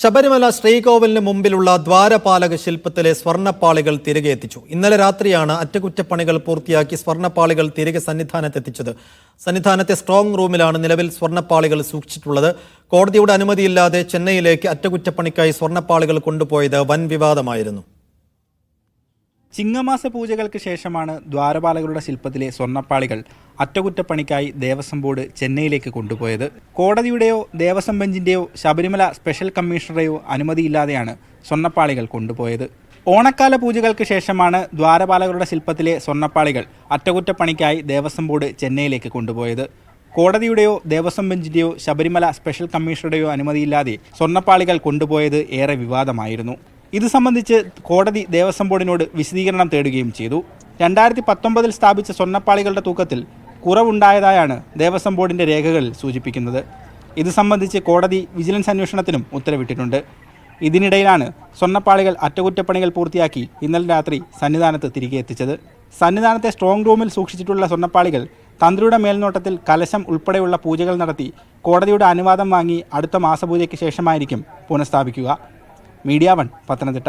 ശബരിമല ശ്രീകോവിലിന് മുമ്പിലുള്ള ദ്വാരപാലക ശില്പത്തിലെ സ്വർണപ്പാളികൾ തിരികെ എത്തിച്ചു. ഇന്നലെ രാത്രിയാണ് അറ്റകുറ്റപ്പണികൾ പൂർത്തിയാക്കി സ്വർണപ്പാളികൾ തിരികെ സന്നിധാനത്തെത്തിച്ചത്. സന്നിധാനത്തെ സ്ട്രോങ് റൂമിലാണ് നിലവിൽ സ്വർണപ്പാളികൾ സൂക്ഷിച്ചിട്ടുള്ളത്. കോടതിയുടെ അനുമതിയില്ലാതെ ചെന്നൈയിലേക്ക് അറ്റകുറ്റപ്പണിക്കായി സ്വർണപ്പാളികൾ കൊണ്ടുപോയത് വൻ വിവാദമായിരുന്നു. ചിങ്ങമാസ പൂജകൾക്ക് ശേഷമാണ് ദ്വാരപാലകരുടെ ശില്പത്തിലെ സ്വർണപ്പാളികൾ അറ്റകുറ്റപ്പണിക്കായി ദേവസ്വം ബോർഡ് ചെന്നൈയിലേക്ക് കൊണ്ടുപോയത്. കോടതിയുടെയോ ദേവസ്വം ബെഞ്ചിന്റെയോ ശബരിമല സ്പെഷ്യൽ കമ്മീഷണറുടെയോ അനുമതിയില്ലാതെയാണ് സ്വർണപ്പാളികൾ കൊണ്ടുപോയത്. ഓണക്കാല പൂജകൾക്ക് ശേഷമാണ് ദ്വാരപാലകരുടെ ശില്പത്തിലെ സ്വർണപ്പാളികൾ അറ്റകുറ്റപ്പണിക്കായി ദേവസ്വം ബോർഡ് ചെന്നൈയിലേക്ക് കൊണ്ടുപോയത്. കോടതിയുടെയോ ദേവസ്വം ബെഞ്ചിന്റെയോ ശബരിമല സ്പെഷ്യൽ കമ്മീഷണറുടെയോ അനുമതിയില്ലാതെ സ്വർണപ്പാളികൾ കൊണ്ടുപോയത് ഏറെ വിവാദമായിരുന്നു. ഇത് സംബന്ധിച്ച് കോടതി ദേവസ്വം ബോർഡിനോട് വിശദീകരണം തേടുകയും ചെയ്തു. രണ്ടായിരത്തി പത്തൊമ്പതിൽ സ്ഥാപിച്ച സ്വർണപ്പാളികളുടെ തൂക്കത്തിൽ കുറവുണ്ടായതായാണ് ദേവസ്വം ബോർഡിന്റെ രേഖകൾ സൂചിപ്പിക്കുന്നത്. ഇത് സംബന്ധിച്ച് കോടതി വിജിലൻസ് അന്വേഷണത്തിനും ഉത്തരവിട്ടിട്ടുണ്ട്. ഇതിനിടയിലാണ് സ്വർണപ്പാളികൾ അറ്റകുറ്റപ്പണികൾ പൂർത്തിയാക്കി ഇന്നലെ രാത്രി സന്നിധാനത്ത് തിരികെ എത്തിച്ചത്. സന്നിധാനത്തെ സ്ട്രോങ് റൂമിൽ സൂക്ഷിച്ചിട്ടുള്ള സ്വർണപ്പാളികൾ തന്ത്രിയുടെ മേൽനോട്ടത്തിൽ കലശം ഉൾപ്പെടെയുള്ള പൂജകൾ നടത്തി കോടതിയുടെ അനുവാദം വാങ്ങി അടുത്ത മാസപൂജയ്ക്ക് ശേഷമായിരിക്കും പുനഃസ്ഥാപിക്കുക. Media One Pathanamthitta.